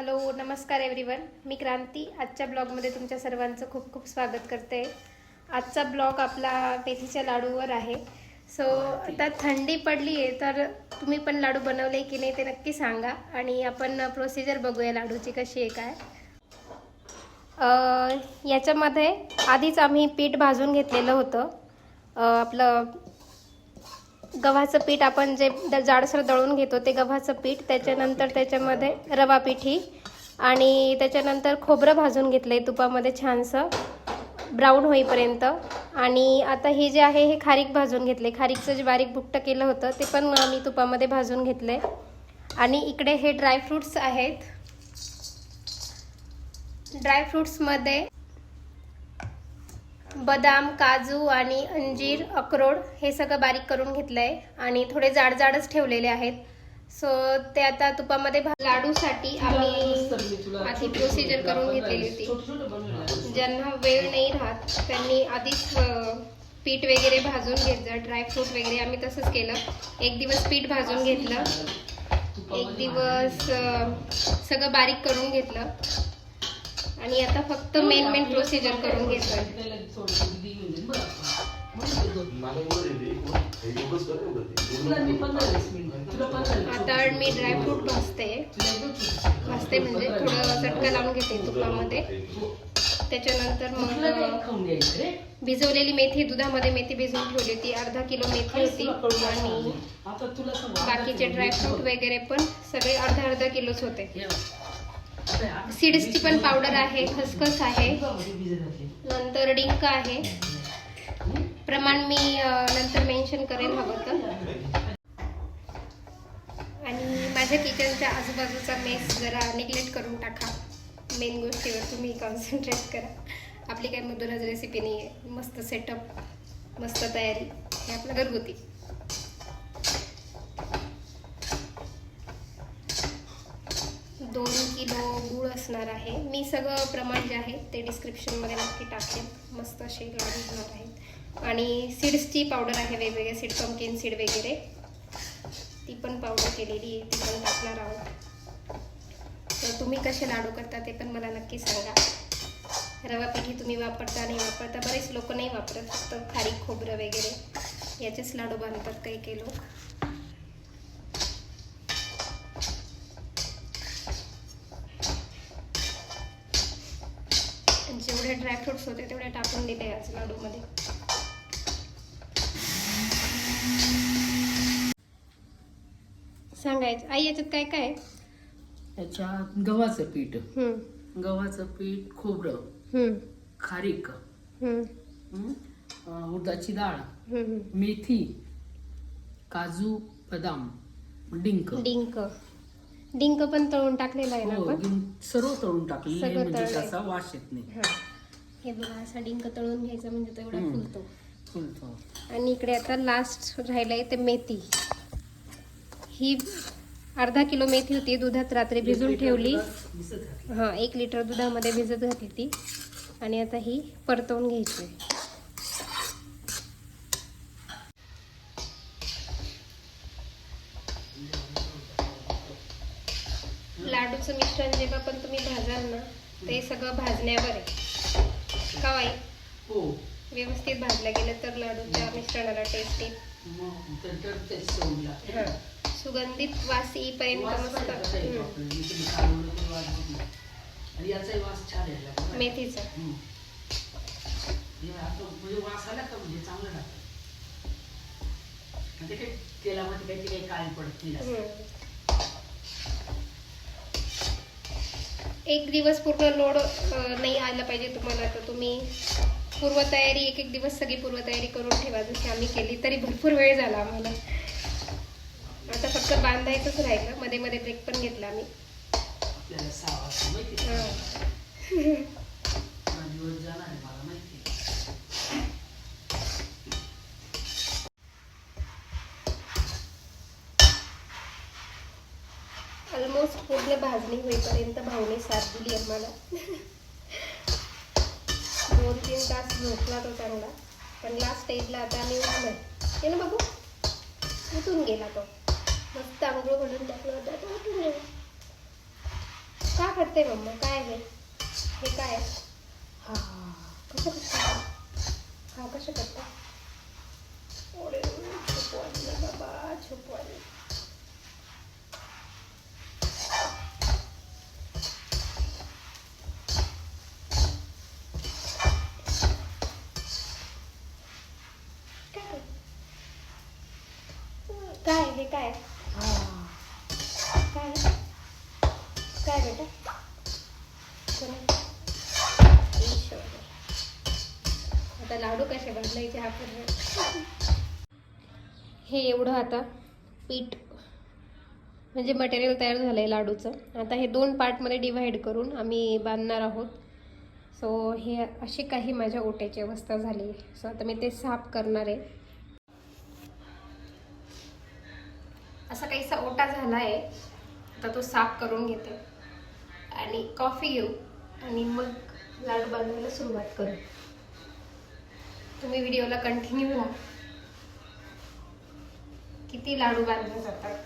Hello नमस्कार everyone मी क्रांती. आजच्या ब्लॉगमध्ये तुमच्या सर्वांचं खूप खूप स्वागत करते. आजचा ब्लॉग आपला मेथीच्या लाडूवर आहे. सो आता थंडी पडली आहे तर तुम्ही पण लाडू बनवले की नाही ते नक्की सांगा. आणि आपण प्रोसिजर बघूया लाडूची कशी आहे काय. याच्यामध्ये आधीच आम्ही पीठ भाजून घेतलेलं होतं. आपलं गव्हाचं पीठ आपण जे जाडसर दळून घेतो ते गव्हाचं पीठ त्याच्यानंतर त्याच्यामध्ये रवा पिठी आणि त्याच्यानंतर खोबरं भाजून घेतलं आहे तुपामध्ये छानसं. ब्राऊन होईपर्यंत. आणि आता हे जे आहे हे खारीक भाजून घेतले खारीकचं जे बारीक बुकटं केलं होतं ते पण मी तुपामध्ये भाजून घेतले आणि इकडे हे ड्रायफ्रूट्स आहेत. ड्रायफ्रूट्समध्ये बदाम काजू आणि अंजीर अक्रोड हे सगळं बारीक करून घेतलं आहे आणि थोडे जाड जाडच ठेवलेले आहेत. सो ते आता तुपामध्ये भा- लाडूसाठी आम्ही आधी प्रोसिजर करून घेतलेली होती. ज्यांना वेळ नाही राहत त्यांनी आधीच पीठ वगैरे भाजून घेतलं ड्रायफ्रूट वगैरे आम्ही तसंच केलं. एक दिवस पीठ भाजून घेतलं. एक दिवस सगळं बारीक करून घेतलं. आणि आता फक्त मेन मेन प्रोसिजर करून घेतलं आता मी ड्रायफ्रूट भाजते. भाजते म्हणजे थोडं चटका लावून घेते तुपामध्ये. त्याच्यानंतर मग भिजवलेली मेथी दुधामध्ये मेथी भिजवून ठेवली होती. अर्धा किलो मेथी होती आणि बाकीचे ड्रायफ्रूट वगैरे पण सगळे अर्धा अर्धा किलोच होते. सीड्सची पण पावडर आहे खसखस आहे. नंतर डिंक आहे. प्रमाण मी नंतर मेन्शन करेन हवं तर आणि माझ्या किचनच्या आजूबाजूचा मेस जरा निग्लेक्ट करून टाका. मेन गोष्टीवर तुम्ही कॉन्सन्ट्रेट करा. आपली काही मधूनच रेसिपी नाही आहे मस्त सेटअप मस्त तयारी. हे आपलं घरगुती. दोन किलो गूळ असणार आहे. मी सगळं प्रमाण जे आहे ते डिस्क्रिप्शनमध्ये नक्की टाकेन. मस्त असे लाडू होणार आहेत. आणि सीड्सची पावडर आहे वेगवेगळे सीड पंकिन सीड वगैरे. ती पण पावडर केलेली आहे ती पण टाकणार आहोत. तर तुम्ही कसे लाडू करता ते पण मला नक्की सांगा. रवा पिठी तुम्ही वापरता नाही वापरता बरेच लोक नाही वापरत. फक्त खारीक खोबरं वगैरे. याचेच लाडू बांधतात काही काही लोक. ड्रायफ्रुट्स होते तेवढे टाकून दिले आज लाडूमध्ये. सांगायचं. आई याच्यात काय काय? आहे? त्याच्यात गव्हाचं पीठ. हम्म, गव्हाचं पीठ खोबरं हम्म, खारीक हम्म, हं, अं, उडदाची डाळ हम्म. मेथी काजू बदाम डिंक. डिंक. डिंक पण तळून टाकलेला आहे ना हो, आपण? डिंक सर्व तळून टाकलेलं आहे सगळं म्हणजे तळलंय. त्याचा वास येत नाही. हा. हे बघा असा डिंक तळून घ्यायचा म्हणजे तो एवढा. फुलतो. फुलतो. आणि इकडे आता लास्ट राहिलंय ते मेथी. ही अर्धा किलो मेथी होती दुधात रात्री भिजून ठेवली. हां एक लिटर दुधामध्ये भिजत घातली ती. आणि आता ही परतवून घ्यायची. लाडूचं मिश्रण जेव्हा पण तुम्ही भाजाल ना ते सगळं भाजण्यावर आहे. का वाई हो. व्यवस्थित भाजलं गेलं तर लाडूच्या मिश्रणाला टेस्ट येईल. हां. सुगंधित वास येईपर्यंत मस्त. मेथीचा. म्हणजे वास आला का म्हणजे चांगलं लागतं तेलामध्ये काही ते काही काळी पडत नाही जास्त. हम्म. एक दिवस पूर्ण लोड नाही आला पाहिजे तुम्हाला तर तुम्ही पूर्वतयारी एक एक दिवस सगळी पूर्वतयारी करून ठेवा जशी आम्ही केली तरी भरपूर वेळ झाला आम्हाला आता फक्त बांधायचंच राहिलं मध्ये मध्ये ब्रेक पण घेतला आम्ही. हां. मला दिवस जाणार आहे मला माहिती आहे. ऑलमोस्ट पूर्ण भाजणी होईपर्यंत भाऊने साथ दिली आम्हाला. दोन तीन तास झोपला तो चांगला. पण लास्ट स्टेजला आता आम्ही उठलोय. ते ना बघू उठून गेला तो. मस्त आंघोळ घालून टाकलं होतं तो उठून गेला. का करते मम्मा? काय आहे? हे काय आहे? हा कसं कसं हा कसं करता ओरे छुपवायला बाबा छुपवायला काय काय हे काय? काय? काय बेटा. आता लाडू कसे बनवायचे आपण हे एवढं आता पीठ म्हणजे मटेरियल तयार झालं आहे लाडूचं. आता हे दोन पार्टमध्ये डिव्हाइड करून आम्ही बांधणार आहोत. सो हे अशी काही माझ्या ओट्याची अवस्था झाली आहे. सो आता मी ते साफ करणार आहे. असा काहीसा ओटा झाला आहे आता तो साफ करून घेते. आणि कॉफी घेऊ आणि मग लाडू बांधायला सुरुवात करू. तुम्ही व्हिडिओला कंटिन्यू व्हा. किती लाडू बांधले जातात.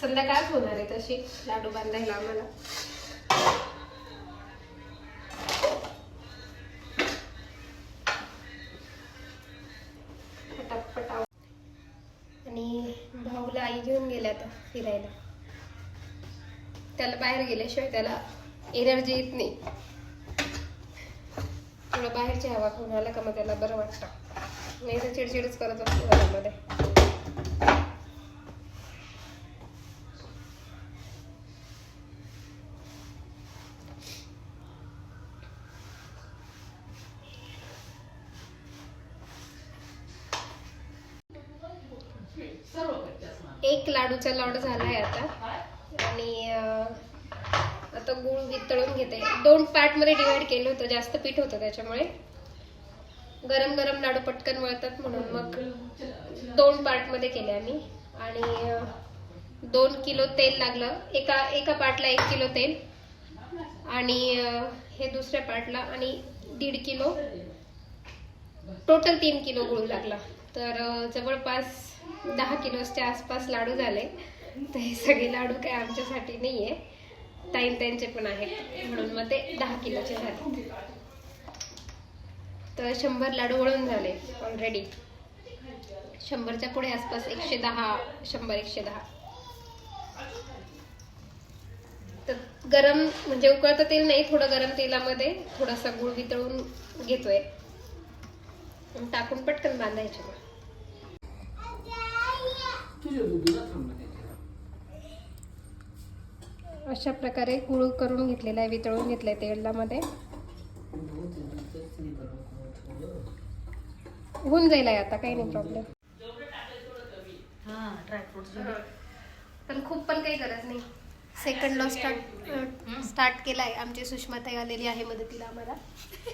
संध्याकाळच होणार आहे तशी लाडू बांधायला आम्हाला. घेऊन गेल्या आता फिरायला. त्याला बाहेर गेल्याशिवाय त्याला एनर्जी येत नाही. थोडं बाहेरची हवा खाऊन आला का मग त्याला बरं वाटतं. नाही तर चिडचिडच करत असतो घरामध्ये सर्व करते लाडूचा एक लाडूचा आहे झालाय आता. आणि आता गुळ वितळून घेते. दोन पार्टमध्ये डिवाइड केलं होतं. जास्त पीठ होतं त्याच्यामुळे. गरम गरम लाडू पटकन वळतात म्हणून. मग दोन पार्टमध्ये केले आम्ही. आणि दोन किलो तेल लागलं. एका एका पार्टला एक किलो तेल. आणि हे दुसऱ्या पार्टला आणि दीड किलो. टोटल तीन किलो गुळ लागला. तर जवळपास दहा किलोच्या आसपास लाडू झाले. तर हे सगळे लाडू काय आमच्यासाठी नाही आहे ताईन त्यांचे पण आहेत. म्हणून मग ते दहा किलोचे झाले. तर शंभर लाडू वळून झाले ऑलरेडी शंभरच्या पुढे आसपास एकशे दहा शंभर एकशे दहा. तर गरम म्हणजे उकळतं तेल नाही थोडं गरम तेलामध्ये थोडासा गुळ वितळून घेतोय. टाकून पटकन बांधायचे अशा प्रकारे गुळ करून घेतलेला आहे वितळून घेतलंय तेलामध्ये. होऊन जाईल आहे आता काही नाही प्रॉब्लेम हा ड्रायफ्रुट्स पण खूप पण काही गरज नाही. सेकंड लॉ स्टार्ट स्टार्ट केलाय. आमची सुषमाताई आलेली आहे मदतीला आम्हाला.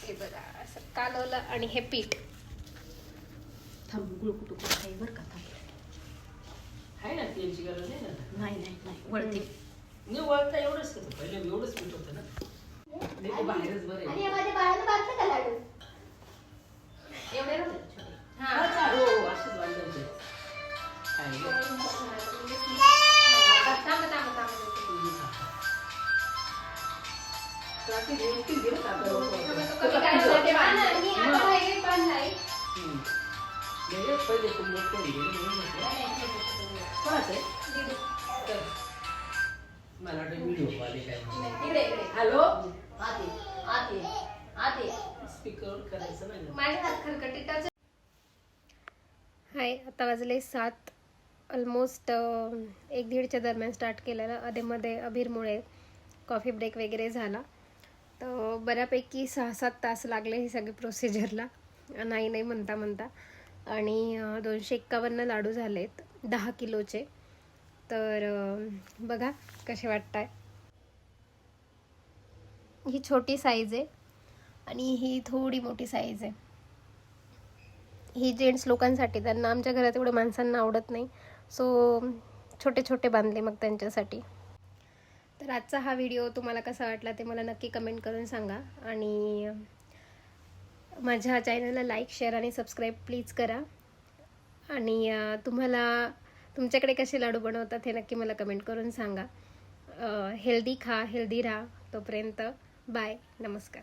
हे बघा असं कालवलं आणि हे पीठ. थांब गुळ कुठं कुठं आहे बरं का थांब आहे ना तेलची गरज नाही ना नाही नाही नाही वळते नाही वळता एवढंच करतो पहिले एवढंच पीठ होतं ना ते बाहेरच बरं आहे. एवढे राहते छोटे. हा, चालेल. हो, हो, असंच बांधलं होतं. काय गं? थांबा, थांबा, थांबा. तुम्ही खाता. रात्री व्यवस्थित घे ना आता लोकं. कमी करायचं पहिले तू मोठं होऊन गेली म्हणून म्हटलं. कोणाचं आहे? तर. मला व्हिडिओ आले काय. इकडे इकडे हॅलो आते आते आते स्पीकर करायचं नाही ना. माझ्या हात हाय आता वाजले सात ऑलमोस्ट एक दीडच्या दरम्यान स्टार्ट केलेलं अधेमध्ये अभिरमुळे कॉफी ब्रेक वगैरे झाला तर बऱ्यापैकी सहा सात तास लागले ही सगळी प्रोसिजरला नाही नाही म्हणता म्हणता आणि दोनशे एक्कावन्न लाडू झालेत दहा किलोचे. तर बघा कसे वाटत आहे ही छोटी साईज आहे आणि ही थोडी मोठी साईज आहे. ही जेंट्स लोकांसाठी त्यांना आमच्या घरात एवढं माणसांना आवडत नाही. सो छोटे छोटे बांधले मग त्यांच्यासाठी. तर आजचा हा व्हिडिओ तुम्हाला कसा वाटला ते मला नक्की कमेंट करून सांगा. आणि माझ्या चॅनलला लाईक शेअर आणि सबस्क्राईब प्लीज करा. आणि तुम्हाला तुमच्याकडे कसे लाडू बनवतात हे नक्की मला कमेंट करून सांगा. हेल्दी खा हेल्दी राहा तोपर्यंत बाय नमस्कार.